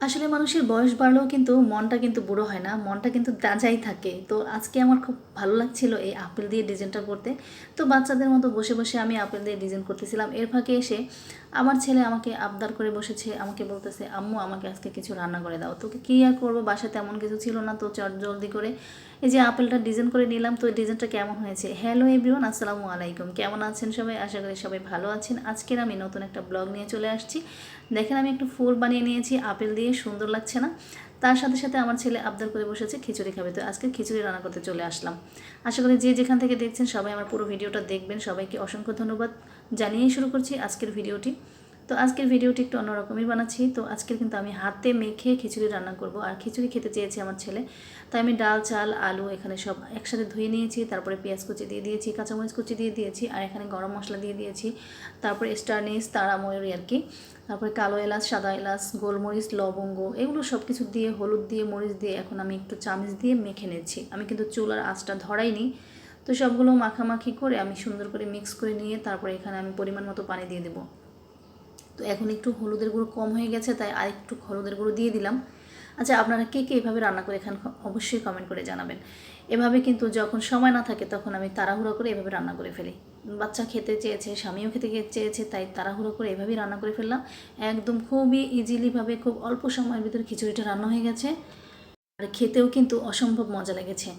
আসলে মানুষের বয়স বাড়লেও কিন্তু মনটা কিন্তু বুড়ো হয় না, মনটা কিন্তু তাজাই থাকে। তো আজকে আমার খুব ভালো লাগছিল এই আপেল দিয়ে ডিজাইনটা করতে। তো বাচ্চাদের মতো বসে বসে আমি আপেল দিয়ে ডিজাইন করতেছিলাম। এর ফাঁকে এসে আমার ছেলে আমাকে আবদার করে বসেছে, আমাকে বলতেছে, আম্মু, আমাকে আজকে কিছু রান্না করে দাও। তোকে কী আর করব? বাসায় তেমন কিছু ছিল না, তো চট জলদি করে এই যে আপেলটা ডিজাইন করে নিলাম। তো ডিজাইনটা কেমন হয়েছে? হ্যালো এভরিওয়ান, আসসালামু আলাইকুম। কেমন আছেন সবাই? আশা করি সবাই ভালো আছেন। আজকের আমি নতুন একটা ব্লগ নিয়ে চলে আসছি। দেখেন আমি একটু ফুল বানিয়ে নিয়েছি, আপেল দিয়ে, সুন্দর লাগছে না। তার সাথে সাথে আমার ছেলে আবদার করে বসেছে, খিচুড়ি খাবে। তো আজকে খিচুড়ি রান্না করতে চলে আসলাম। আশা করি যে যেখান থেকে দেখছেন সবাই আমার পুরো ভিডিওটা দেখবেন। সবাইকে অসংখ্য ধন্যবাদ জানিয়েই শুরু করছি আজকের ভিডিওটি। তো আজকের ভিডিওটি একটু অন্যরকমই বানাচ্ছি। তো আজকের কিন্তু আমি হাতে মেখে খিচুড়ি রান্না করব। আর খিচুড়ি খেতে চেয়েছি আমার ছেলে। তাই আমি ডাল, চাল, আলু এখানে সব একসাথে ধুয়ে নিয়েছি। তারপরে পেঁয়াজ কুচি দিয়ে দিয়েছি, কাঁচামরিচ কুচি দিয়ে দিয়েছি, আর এখানে গরম মশলা দিয়ে দিয়েছি। তারপরে স্টারনিস তারা ময়ূরি আর কি। তারপরে কালো এলাচ, সাদা এলাচ, গোলমরিচ, লবঙ্গ এগুলো সব কিছু দিয়ে, হলুদ দিয়ে, মরিচ দিয়ে এখন আমি একটু চামচ দিয়ে মেখে নিচ্ছি। আমি কিন্তু চুলার আঁচটা ধরাইনি। তো সবগুলো মাখামাখি করে আমি সুন্দর করে মিক্স করে নিয়ে তারপরে এখানে আমি পরিমাণ মতো পানি দিয়ে দেবো। তো এখন একটু হলুদের গুঁড়ো কম হয়ে গেছে, তাই আর একটু হলুদের গুঁড়ো দিয়ে দিলাম। আচ্ছা আপনারা কে কে এভাবে রান্না করে এখানে অবশ্যই কমেন্ট করে জানাবেন। এভাবে কিন্তু যখন সময় না থাকে তখন আমি তাড়াহুড়ো করে এভাবে রান্না করে ফেলি। বাচ্চা খেতে চেয়েছে, স্বামীও খেতে চেয়েছে, তাই তাড়াহুড়ো করে এভাবেই রান্না করে ফেললাম। একদম খুবই ইজিলিভাবে খুব অল্প সময়ের ভিতরে খিচুড়িটা রান্না হয়ে গেছে। আর খেতেও কিন্তু অসম্ভব মজা লেগেছে।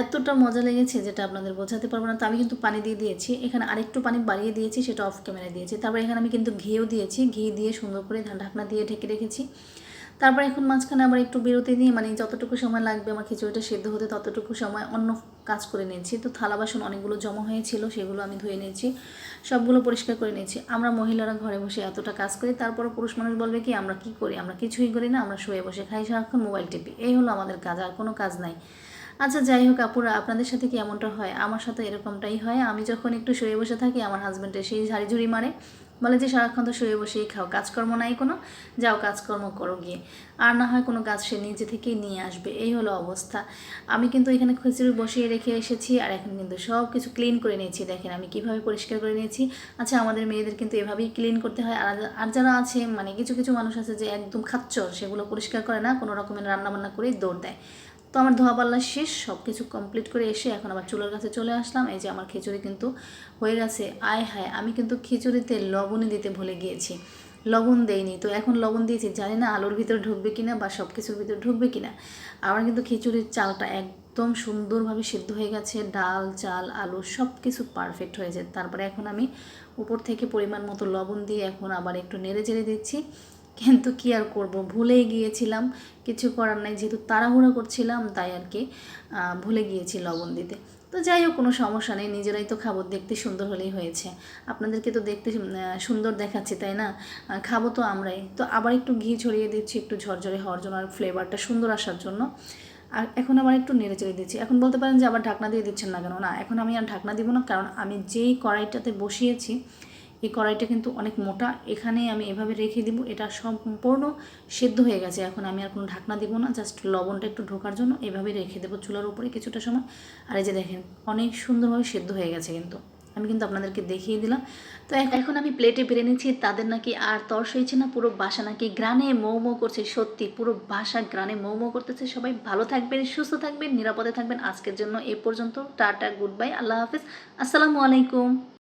এতটা মজা লেগেছে যেটা আপনাদের বোঝাতে পারব না। তো আমি কিন্তু পানি দিয়ে দিয়েছি। এখানে আরেকটু পানি বাড়িয়ে দিয়েছি, সেটা অফ ক্যামেরায় দিয়েছি। তারপর এখানে আমি কিন্তু ঘিও দিয়েছি। ঘি দিয়ে সুন্দর করে ঢাকনা দিয়ে ঢেকে রেখেছি। তারপর এখন মাঝখানে আবার একটু বিরতি নিয়ে মানে যতটুকু সময় লাগবে আমার খিচুড়িটা সেদ্ধ হতে ততটুকু সময় অন্য কাজ করে নিয়েছি। তো থালা বাসন অনেকগুলো জমা হয়েছিল, সেগুলো আমি ধুয়ে নিয়েছি। সবগুলো পরিষ্কার করে নিয়েছি। আমরা মহিলারা ঘরে বসে এতটা কাজ করি, তারপরও পুরুষ মানুষ বলবে কি, আমরা কি করি? আমরা কিছুই করি না, আমরা শুয়ে বসে খাই সারাক্ষণ মোবাইল টিপি। এই হলো আমাদের কাজ, আর কোনো কাজ নাই। আচ্ছা যাই হোক আপুরা, আপনাদের সাথে কি এমনটা হয়? আমার সাথে এরকমটাই হয়। আমি যখন একটু শুয়ে বসে থাকি, আমার হাজব্যান্ডে সেই ঝাড়ি ঝুড়ি মারে। বলে যে, সারাক্ষণ তো শুয়ে বসেই খাও, কাজকর্ম নাই কোনো, যাও কাজকর্ম করো গিয়ে। আর না হয় কোনো কাজ সে নিজে থেকেই নিয়ে আসবে, এই হলো অবস্থা। আমি কিন্তু এখানে খিচুড়ি বসিয়ে রেখে এসেছি, আর এখন কিন্তু সব কিছু ক্লিন করে নিয়েছি। দেখেন, আমি কীভাবে পরিষ্কার করে নিয়েছি। আচ্ছা আমাদের মেয়েদের কিন্তু এভাবেই ক্লিন করতে হয়। আর আর যারা আছে মানে কিছু কিছু মানুষ আছে যে একদম খাচ্চর, সেগুলো পরিষ্কার করে না, কোনো রকমের রান্নাবান্না করেই দৌড় দেয়। তো আমার ধোয়া পাল্লা শেষ সব কিছু কমপ্লিট করে এসে এখন আবার চুলার কাছে চলে আসলাম। এই যে আমার খিচুড়ি কিন্তু হয়ে গেছে। আয় হায়, আমি কিন্তু খিচুড়িতে লবণই দিতে ভুলে গিয়েছি। লবণ দেইনি। তো এখন লবণ দিয়েছি, জানি না আলুর ভিতরে ঢুকবে কিনা বা সব কিছুর ভিতরে ঢুকবে কিনা। আমার কিন্তু খিচুড়ির চালটা একদম সুন্দরভাবে সিদ্ধ হয়ে গেছে। ডাল, চাল, আলু সব কিছু পারফেক্ট হয়েছে তারপরে এখন আমি উপর থেকে পরিমাণ মতো লবণ দিয়ে এখন আবার একটু নেড়ে চেড়ে দিচ্ছি। কিন্তু কি আর করব? ভুলেই গিয়েছিলাম, কিছু করার নাই। যেহেতু তাড়াহুড়া করছিলাম, তাই আর কি ভুলে গিয়েছি লবণ দিতে। তো যাই হোক, কোনো সমস্যা নেই। নিজেরাই তো খাব। দেখতে সুন্দর হলেই হয়েছে। আপনাদেরকে তো দেখতে সুন্দর দেখাচ্ছি, তাই না? খাব তো আমরাই। তো আবার একটু ঘি ছড়িয়ে দিচ্ছি, একটু ঝরঝরে হওয়ার জন্য আর ফ্লেভারটা সুন্দর আসার জন্য। আর এখন আবার একটু নেড়ে চেড়ে দিচ্ছি। এখন বলতে পারেন যে আবার ঢাকনা দিয়ে দিচ্ছেন না কেন? না, এখন আমি আর ঢাকনা দিব না, কারণ আমি যেই কড়াইটাতে বসিয়েছি এই কড়াইটা কিন্তু অনেক মোটা। এখানে আমি এভাবে রেখে দিব। এটা সম্পূর্ণ সেদ্ধ হয়ে গেছে। এখন আমি আর কোনো ঢাকনা দিব না। জাস্ট লবণটা একটু ঢোকার জন্য এভাবে রেখে দেবো চুলার উপরে কিছুটা সময়। আর এই যে দেখেন, অনেক সুন্দরভাবে সেদ্ধ হয়ে গেছে কিন্তু। আমি কিন্তু আপনাদেরকে দেখিয়ে দিলাম। তো এখন আমি প্লেটে বেড়ে নিচ্ছি। তাদের নাকি আর তর্স হয়েছে না। পুরো বাসা নাকি গ্রানে মৌ মৌ করছে। সত্যি, পুরো বাসা গ্রানে মৌ মৌ করতেছে। সবাই ভালো থাকবেন, সুস্থ থাকবেন, নিরাপদে থাকবেন। আজকের জন্য এ পর্যন্ত। টাটা, গুড বাই, আল্লাহ হাফিজ। আসসালামু আলাইকুম।